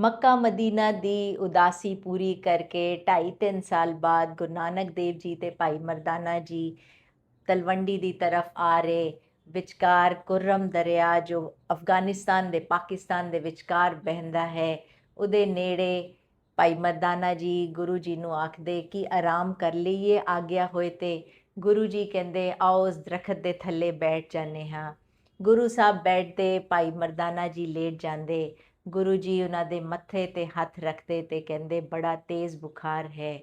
ਮੱਕਾ ਮਦੀਨਾ ਦੀ ਉਦਾਸੀ ਪੂਰੀ ਕਰਕੇ 2.5-3 ਸਾਲ ਬਾਅਦ ਗੁਰੂ ਨਾਨਕ ਦੇਵ ਜੀ ਤੇ ਭਾਈ ਮਰਦਾਨਾ ਜੀ ਤਲਵੰਡੀ ਦੀ ਤਰਫ ਆ ਰਹੇ ਵਿਚਕਾਰ ਕੁਰਮ ਦਰਿਆ ਜੋ ਅਫਗਾਨਿਸਤਾਨ ਦੇ ਪਾਕਿਸਤਾਨ ਦੇ ਵਿਚਕਾਰ ਵਹਿੰਦਾ ਹੈ, ਉਹਦੇ ਨੇੜੇ ਭਾਈ ਮਰਦਾਨਾ ਜੀ ਗੁਰੂ ਜੀ ਨੂੰ ਆਖਦੇ ਕਿ ਆਰਾਮ ਕਰ ਲਈਏ ਆਗਿਆ ਹੋਏ ਤੇ। ਗੁਰੂ ਜੀ ਕਹਿੰਦੇ, ਆਓ ਉਸ ਦਰਖਤ ਦੇ ਥੱਲੇ ਬੈਠ ਜਾਂਦੇ ਹਾਂ। ਗੁਰੂ ਸਾਹਿਬ ਬੈਠਦੇ ਭਾਈ ਮਰਦਾਨਾ ਜੀ ਲੇਟ ਜਾਂਦੇ। ਗੁਰੂ ਜੀ ਉਹਨਾਂ ਦੇ ਮੱਥੇ ਤੇ ਹੱਥ ਰੱਖਦੇ ਤੇ ਕਹਿੰਦੇ, ਬੜਾ ਤੇਜ਼ ਬੁਖਾਰ ਹੈ।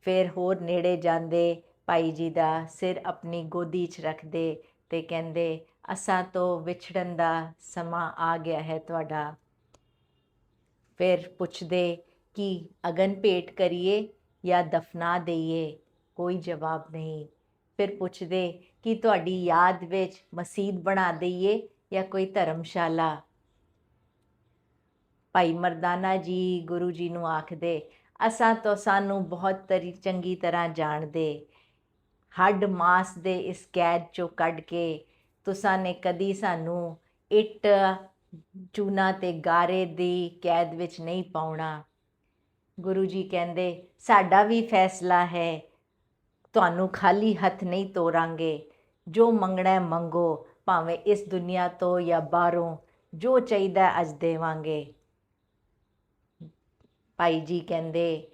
ਫਿਰ ਹੋਰ ਨੇੜੇ ਜਾਂਦੇ ਭਾਈ ਜੀ ਦਾ ਸਿਰ ਆਪਣੀ ਗੋਦੀ 'ਚ ਰੱਖਦੇ ਤੇ ਕਹਿੰਦੇ, ਅਸਾਂ ਤੋਂ ਵਿਛੜਨ ਦਾ ਸਮਾਂ ਆ ਗਿਆ ਹੈ ਤੁਹਾਡਾ। ਫਿਰ ਪੁੱਛਦੇ, ਕਿ ਅਗਨ ਭੇਟ ਕਰੀਏ ਜਾਂ ਦਫਨਾ ਦਈਏ? ਕੋਈ ਜਵਾਬ ਨਹੀਂ। ਫਿਰ ਪੁੱਛਦੇ, ਕਿ ਤੁਹਾਡੀ ਯਾਦ ਵਿੱਚ ਮਸਜਿਦ ਬਣਾ ਦਈਏ ਜਾਂ ਕੋਈ ਧਰਮਸ਼ਾਲਾ? ਭਾਈ ਮਰਦਾਨਾ ਜੀ ਗੁਰੂ ਜੀ ਨੂੰ ਆਖਦੇ, ਅਸਾਂ ਤੋਂ ਸਾਨੂੰ ਬਹੁਤ ਤਰੀ ਚੰਗੀ ਤਰ੍ਹਾਂ ਜਾਣਦੇ। ਹੱਡ ਮਾਸ ਦੇ ਇਸ ਕੈਦ ਚੋਂ ਕੱਢ ਕੇ ਤੁਸਾਂ ਨੇ ਕਦੀ ਸਾਨੂੰ ਇੱਟ, ਚੂਨਾ ਤੇ ਗਾਰੇ ਦੀ ਕੈਦ ਵਿੱਚ ਨਹੀਂ ਪਾਉਣਾ। ਗੁਰੂ ਜੀ ਕਹਿੰਦੇ, ਸਾਡਾ ਵੀ ਫੈਸਲਾ ਹੈ। ਤੁਹਾਨੂੰ ਖਾਲੀ ਹੱਥ ਨਹੀਂ ਤੋਰਾਂਗੇ। ਜੋ ਮੰਗਣਾ ਮੰਗੋ, ਭਾਵੇਂ ਇਸ ਦੁਨੀਆ ਤੋਂ ਜਾਂ ਬਾਹਰੋਂ, ਜੋ ਚਾਹੀਦਾ ਅੱਜ ਦੇਵਾਂਗੇ। ਭਾਈ ਜੀ ਕਹਿੰਦੇ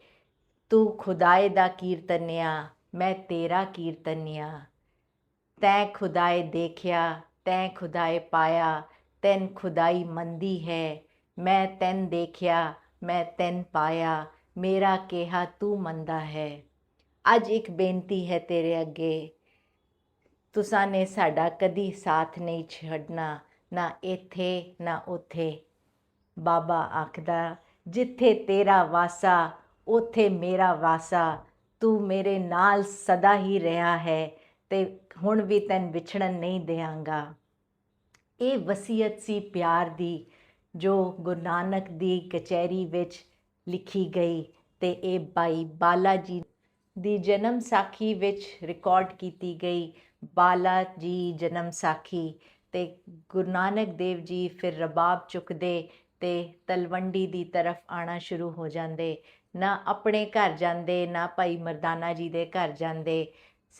ਤੂੰ ਖੁਦਾਏ ਦਾ ਕੀਰਤਨਿਆ ਮੈਂ ਤੇਰਾ ਕੀਰਤਨਿਆ ਤੈਂ ਖੁਦਾਏ ਦੇਖਿਆ ਤੈਂ ਖੁਦਾਏ ਪਾਇਆ ਤੈਨ ਖੁਦਾਈ ਮੰਦੀ ਹੈ ਮੈਂ ਤੈਨ ਦੇਖਿਆ ਮੈਂ ਤੈਨ ਪਾਇਆ ਮੇਰਾ ਕਿਹਾ ਤੂੰ ਮੰਦਾ ਹੈ ਅੱਜ ਇੱਕ ਬੇਨਤੀ ਹੈ ਤੇਰੇ ਅੱਗੇ ਤੁਸਾਂ ਨੇ ਸਾਡਾ ਕਦੀ ਸਾਥ ਨਹੀਂ ਛੱਡਣਾ ਨਾ ਇੱਥੇ ਨਾ ਉੱਥੇ ਬਾਬਾ ਆਖਦਾ ਜਿੱਥੇ ਤੇਰਾ ਵਾਸਾ, ਉੱਥੇ ਮੇਰਾ ਵਾਸਾ। ਤੂੰ ਮੇਰੇ ਨਾਲ ਸਦਾ ਹੀ ਰਿਹਾ ਹੈ ਤੇ ਹੁਣ ਵੀ ਤੈਨ ਵਿਛੜਨ ਨਹੀਂ ਦੇਵਾਂਗਾ ਇਹ ਵਸੀਅਤ ਸੀ ਪਿਆਰ ਦੀ, ਜੋ ਗੁਰੂ ਨਾਨਕ ਦੀ ਕਚਹਿਰੀ ਵਿੱਚ ਲਿਖੀ ਗਈ ਤੇ ਇਹ ਬਾਈ ਬਾਲਾ ਜੀ ਦੀ ਜਨਮ ਸਾਖੀ ਵਿੱਚ ਰਿਕਾਰਡ ਕੀਤੀ ਗਈ। ਬਾਲਾ ਜੀ ਜਨਮ ਸਾਖੀ ਤੇ ਗੁਰੂ ਨਾਨਕ ਦੇਵ ਜੀ ਫਿਰ ਰਬਾਬ ਚੁੱਕਦੇ ਤੇ ਤਲਵੰਡੀ ਦੀ ਤਰਫ ਆਣਾ ਸ਼ੁਰੂ ਹੋ ਜਾਂਦੇ। ਨਾ ਆਪਣੇ ਘਰ ਜਾਂਦੇ, ਨਾ ਭਾਈ ਮਰਦਾਨਾ ਜੀ ਦੇ ਘਰ ਜਾਂਦੇ।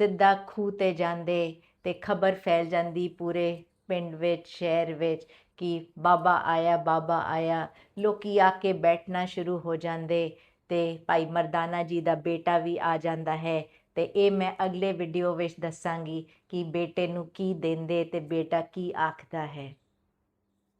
ਸਿੱਧਾ ਖੂਹ ਤੇ ਜਾਂਦੇ ਤੇ ਖਬਰ ਫੈਲ ਜਾਂਦੀ ਪੂਰੇ ਪਿੰਡ ਵਿੱਚ, ਸ਼ਹਿਰ ਵਿੱਚ ਕਿ ਬਾਬਾ ਆਇਆ ਬਾਬਾ ਆਇਆ। ਲੋਕੀ ਆ ਕੇ ਬੈਠਣਾ ਸ਼ੁਰੂ ਹੋ ਜਾਂਦੇ ਤੇ ਭਾਈ ਮਰਦਾਨਾ ਜੀ ਦਾ ਬੇਟਾ ਵੀ ਆ ਜਾਂਦਾ ਹੈ ਤੇ ਇਹ ਮੈਂ ਅਗਲੇ ਵੀਡੀਓ ਵਿੱਚ ਦੱਸਾਂਗੀ ਕਿ ਬੇਟੇ ਨੂੰ ਕੀ ਦਿੰਦੇ ਤੇ ਬੇਟਾ ਕੀ ਆਖਦਾ ਹੈ।